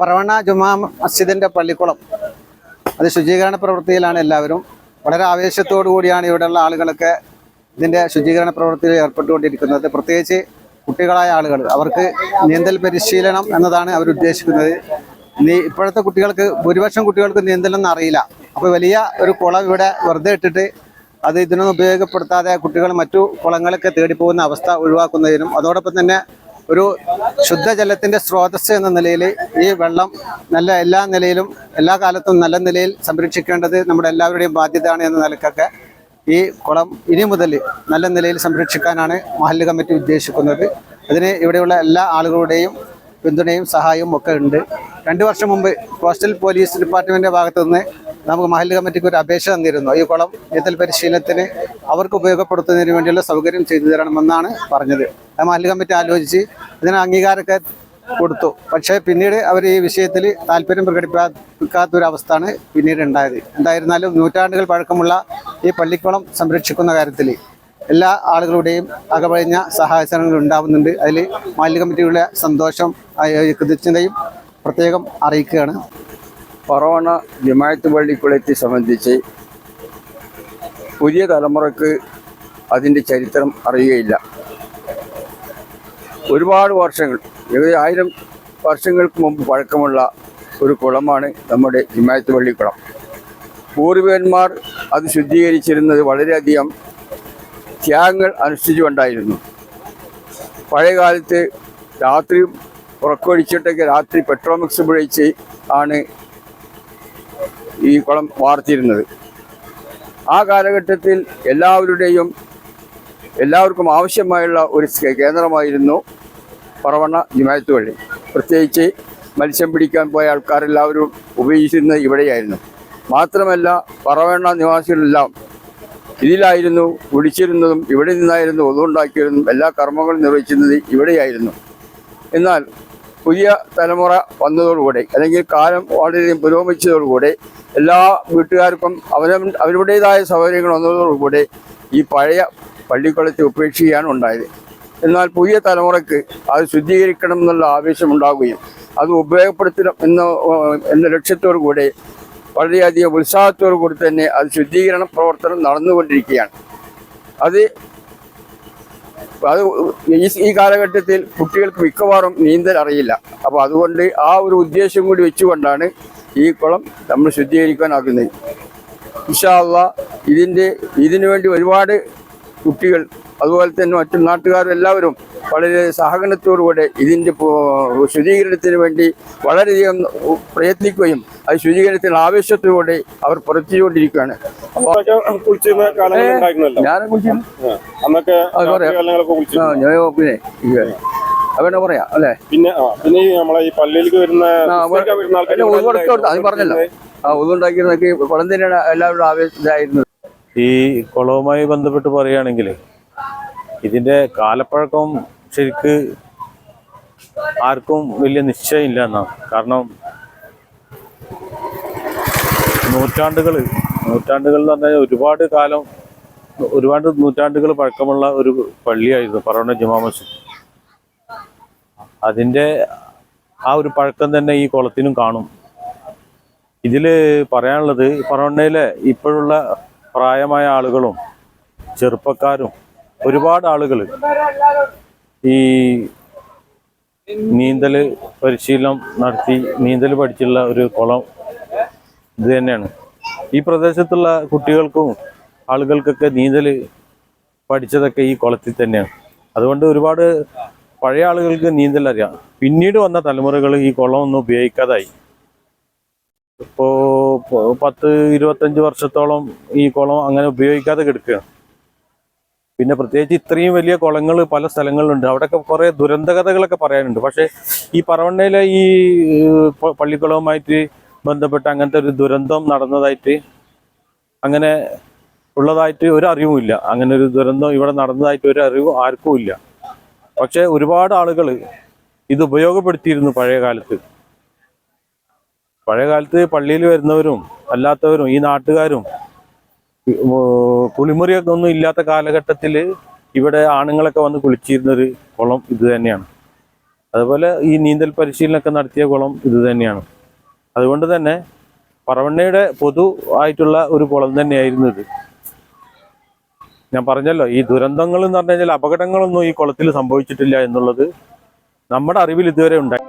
പറവണ്ണ ജുമാ മസ്ജിദിന്റെ പള്ളിക്കുളം. അത് ശുചീകരണ പ്രവൃത്തിയിലാണ് എല്ലാവരും. വളരെ ആവേശത്തോടു കൂടിയാണ് ഇവിടെയുള്ള ആളുകളൊക്കെ ഇതിന്റെ ശുചീകരണ പ്രവൃത്തിയിൽ ഏർപ്പെട്ടുകൊണ്ടിരിക്കുന്നത്. പ്രത്യേകിച്ച് കുട്ടികളായ ആളുകൾ. അവർക്ക് നീന്തൽ പരിശീലനം എന്നതാണ് അവർ ഉദ്ദേശിക്കുന്നത്. നീ ഇപ്പോഴത്തെ കുട്ടികൾക്ക് ഭൂരിപക്ഷം കുട്ടികൾക്ക് നീന്തലൊന്നും അറിയില്ല. അപ്പോൾ വലിയ ഒരു കുളം ഇവിടെ വെറുതെ ഇട്ടിട്ട് അത് ഇതിനൊന്നും ഉപയോഗപ്പെടുത്താതെ കുട്ടികൾ മറ്റു കുളങ്ങളൊക്കെ തേടിപ്പോകുന്ന അവസ്ഥ ഒഴിവാക്കുന്നതിനും അതോടൊപ്പം തന്നെ ഒരു ശുദ്ധജലത്തിന്റെ സ്രോതസ് എന്ന നിലയിൽ ഈ വെള്ളം നല്ല എല്ലാ നിലയിലും എല്ലാ കാലത്തും നല്ല നിലയിൽ സംരക്ഷിക്കേണ്ടത് നമ്മുടെ എല്ലാവരുടെയും ബാധ്യതയാണ് എന്ന നിലക്കൊക്കെ ഈ കുളം ഇനി മുതൽ നല്ല നിലയിൽ സംരക്ഷിക്കാനാണ് മഹല്ല് കമ്മിറ്റി ഉദ്ദേശിക്കുന്നത്. അതിന് ഇവിടെയുള്ള എല്ലാ ആളുകളുടെയും പിന്തുണയും സഹായവും ഒക്കെ ഉണ്ട്. രണ്ട് വർഷം മുമ്പ് കോസ്റ്റൽ പോലീസ് ഡിപ്പാർട്ട്മെന്റിന്റെ ഭാഗത്തു നിന്ന് നമുക്ക് മഹല്ല് കമ്മിറ്റിക്ക് ഒരു അപേക്ഷ തന്നിരുന്നു. ഈ കുളം നീന്തൽ പരിശീലനത്തിന് അവർക്ക് ഉപയോഗപ്പെടുത്തുന്നതിന് വേണ്ടിയുള്ള സൗകര്യം ചെയ്തു തരണമെന്നാണ് പറഞ്ഞത്. ആ മഹല്ല് കമ്മിറ്റി ആലോചിച്ച് ഇതിന് അംഗീകാരമൊക്കെ കൊടുത്തു. പക്ഷേ പിന്നീട് അവർ ഈ വിഷയത്തിൽ താല്പര്യം പ്രകടിപ്പിക്കാത്തൊരവസ്ഥയാണ് പിന്നീട് ഉണ്ടായത്. എന്തായിരുന്നാലും നൂറ്റാണ്ടുകൾ പഴക്കമുള്ള ഈ പള്ളിക്കുളം സംരക്ഷിക്കുന്ന കാര്യത്തിൽ എല്ലാ ആളുകളുടെയും അകപഴിഞ്ഞ സഹായസനങ്ങൾ ഉണ്ടാവുന്നുണ്ട്. അതിൽ മാലിന്യ കമ്മിറ്റിയുടെ സന്തോഷം കൃതജ്ഞതയും പ്രത്യേകം അറിയിക്കുകയാണ്. പറവണ ജമായത്ത് പള്ളിക്കുളത്തെ സംബന്ധിച്ച് പുതിയ തലമുറയ്ക്ക് അതിന്റെ ചരിത്രം അറിയുകയില്ല. ഒരുപാട് വർഷങ്ങൾ ഏകദേശം ആയിരം വർഷങ്ങൾക്ക് മുമ്പ് പഴക്കമുള്ള ഒരു കുളമാണ് നമ്മുടെ ജിമായത്ത് പള്ളിക്കുളം. പൂർവികന്മാർ അത് ശുദ്ധീകരിച്ചിരുന്നത് വളരെയധികം ത്യാഗങ്ങൾ അനുഷ്ഠിച്ചുകൊണ്ടായിരുന്നു. പഴയകാലത്ത് രാത്രി ഉറക്കൊഴിച്ചിട്ടൊക്കെ രാത്രി പെട്രോമിക്സ് ഉപയോഗിച്ച് ആണ് ഈ കുളം വാർത്തിരുന്നത്. ആ കാലഘട്ടത്തിൽ എല്ലാവരുടെയും എല്ലാവർക്കും ആവശ്യമായുള്ള ഒരു കേന്ദ്രമായിരുന്നു പറവണ്ണ ജുമായത്ത് പള്ളി. പ്രത്യേകിച്ച് മത്സ്യം പിടിക്കാൻ പോയ ആൾക്കാരെല്ലാവരും ഉപയോഗിച്ചിരുന്നത് ഇവിടെയായിരുന്നു. മാത്രമല്ല പറവണ്ണ നിവാസികളെല്ലാം ഇതിലായിരുന്നു കുടിച്ചിരുന്നതും ഇവിടെ നിന്നായിരുന്നു ഒതുണ്ടാക്കിയിരുന്നതും എല്ലാ കർമ്മങ്ങളും നിർവഹിച്ചിരുന്നത് ഇവിടെയായിരുന്നു. എന്നാൽ പുതിയ തലമുറ വന്നതോടുകൂടി അല്ലെങ്കിൽ കാലം വളരെയധികം പുരോഗമിച്ചതോടുകൂടി എല്ലാ വീട്ടുകാർക്കും അവര അവരുടേതായ സൗകര്യങ്ങൾ വന്നതോടുകൂടി ഈ പഴയ പള്ളിക്കുളത്തെ ഉപേക്ഷിക്കുകയാണ് ഉണ്ടായത്. എന്നാൽ പുതിയ തലമുറയ്ക്ക് അത് ശുദ്ധീകരിക്കണം എന്നുള്ള ആവേശം ഉണ്ടാവുകയും അത് ഉപയോഗപ്പെടുത്തണം എന്ന എന്ന ലക്ഷ്യത്തോടു കൂടെ വളരെയധികം ഉത്സാഹത്തോടു കൂടി തന്നെ അത് ശുദ്ധീകരണ പ്രവർത്തനം നടന്നുകൊണ്ടിരിക്കുകയാണ്. അത് അത് ഈ കാലഘട്ടത്തിൽ കുട്ടികൾക്ക് മിക്കവാറും നീന്തൽ അറിയില്ല. അപ്പോൾ അതുകൊണ്ട് ആ ഒരു ഉദ്ദേശം കൂടി വെച്ചുകൊണ്ടാണ് ഈ കുളം നമ്മൾ ശുദ്ധീകരിക്കാനാക്കുന്നത് ഇഷാള്ള ഇതിന്റെ ഇതിനു വേണ്ടി ഒരുപാട് കുട്ടികൾ അതുപോലെ തന്നെ മറ്റു നാട്ടുകാരും എല്ലാവരും വളരെ സഹകരണത്തോടുകൂടെ ഇതിന്റെ ശുചീകരണത്തിന് വേണ്ടി വളരെയധികം പ്രയത്നിക്കുകയും അത് ശുചീകരണത്തിന് ആവേശത്തോടെ അവർ പ്രവർത്തിച്ചുകൊണ്ടിരിക്കുകയാണ് ഞാനെ കുളിച്ചു പിന്നെ അവനെ പറയാം അല്ലേ? പിന്നെ പിന്നെ നമ്മളെ ഈ പള്ളിയിലേക്ക് വരുന്ന അത് പറഞ്ഞല്ലോ. ആ ഒന്നുണ്ടാക്കിയിരുന്നൊക്കെ കുളം തന്നെയാണ് എല്ലാവരും ആവേശത്തിലായിരുന്നത് ഈ കുളവുമായി ബന്ധപ്പെട്ട് പറയുകയാണെങ്കിൽ ഇതിന്റെ കാലപ്പഴക്കം ശരിക്ക് ആർക്കും വലിയ നിശ്ചയമില്ല എന്നാണ് കാരണം നൂറ്റാണ്ടുകൾ നൂറ്റാണ്ടുകൾ എന്ന് പറഞ്ഞാൽ ഒരുപാട് കാലം ഒരുപാട് നൂറ്റാണ്ടുകൾ പഴക്കമുള്ള ഒരു പള്ളിയായിരുന്നു പറവണ ജുമാ മസ്ജിദ്. അതിന്റെ ആ ഒരു പഴക്കം തന്നെ ഈ കുളത്തിനും കാണും. ഇതിൽ പറയാനുള്ളത് പറവണ്ണയിലെ ഇപ്പോഴുള്ള പ്രായമായ ആളുകളും ചെറുപ്പക്കാരും ഒരുപാട് ആളുകൾ ഈ നീന്തൽ പരിശീലനം നടത്തി നീന്തൽ പഠിച്ചുള്ള ഒരു കുളം ഇത് തന്നെയാണ്. ഈ പ്രദേശത്തുള്ള കുട്ടികൾക്കും ആളുകൾക്കൊക്കെ നീന്തൽ പഠിച്ചതൊക്കെ ഈ കുളത്തിൽ തന്നെയാണ്. അതുകൊണ്ട് ഒരുപാട് പഴയ ആളുകൾക്ക് നീന്തൽ അറിയാം. പിന്നീട് വന്ന തലമുറകൾ ഈ കുളം ഒന്നും ഉപയോഗിക്കാതായി. ഇപ്പോൾ പത്ത് ഇരുപത്തഞ്ച് വർഷത്തോളം ഈ കുളം അങ്ങനെ ഉപയോഗിക്കാതെ കിടക്കുകയാണ്. പിന്നെ പ്രത്യേകിച്ച് ഇത്രയും വലിയ കുളങ്ങൾ പല സ്ഥലങ്ങളിലുണ്ട്. അവിടെയൊക്കെ കുറേ ദുരന്തകഥകളൊക്കെ പറയാനുണ്ട്. പക്ഷേ ഈ പറവണ്ണയിലെ ഈ പള്ളിക്കുളവുമായിട്ട് ബന്ധപ്പെട്ട് അങ്ങനത്തെ ഒരു ദുരന്തം നടന്നതായിട്ട് അങ്ങനെ ഉള്ളതായിട്ട് ഒരു അറിവുമില്ല അങ്ങനെ ഒരു ദുരന്തം ഇവിടെ നടന്നതായിട്ട് ഒരു അറിവ് ആർക്കും ഇല്ല. പക്ഷേ ഒരുപാട് ആളുകൾ ഇത് ഉപയോഗപ്പെടുത്തിയിരുന്നു പഴയ കാലത്ത്. പഴയ കാലത്ത് പള്ളിയിൽ വരുന്നവരും അല്ലാത്തവരും ഈ നാട്ടുകാരും കുളിമുറിയൊക്കെ ഒന്നും ഇല്ലാത്ത കാലഘട്ടത്തിൽ ഇവിടെ ആണുങ്ങളൊക്കെ വന്ന് കുളിച്ചിരുന്നൊരു കുളം ഇത് തന്നെയാണ്. അതുപോലെ ഈ നീന്തൽ പരിശീലനമൊക്കെ നടത്തിയ കുളം ഇത് തന്നെയാണ്. അതുകൊണ്ട് തന്നെ പറവണ്ണയുടെ പൊതു ആയിട്ടുള്ള ഒരു കുളം തന്നെയായിരുന്നു ഇത്. ഞാൻ പറഞ്ഞല്ലോ ഈ ദുരന്തങ്ങൾ എന്ന് പറഞ്ഞു കഴിഞ്ഞാൽ അപകടങ്ങളൊന്നും ഈ കുളത്തിൽ സംഭവിച്ചിട്ടില്ല എന്നുള്ളത് നമ്മുടെ അറിവിൽ ഇതുവരെ ഉണ്ടായി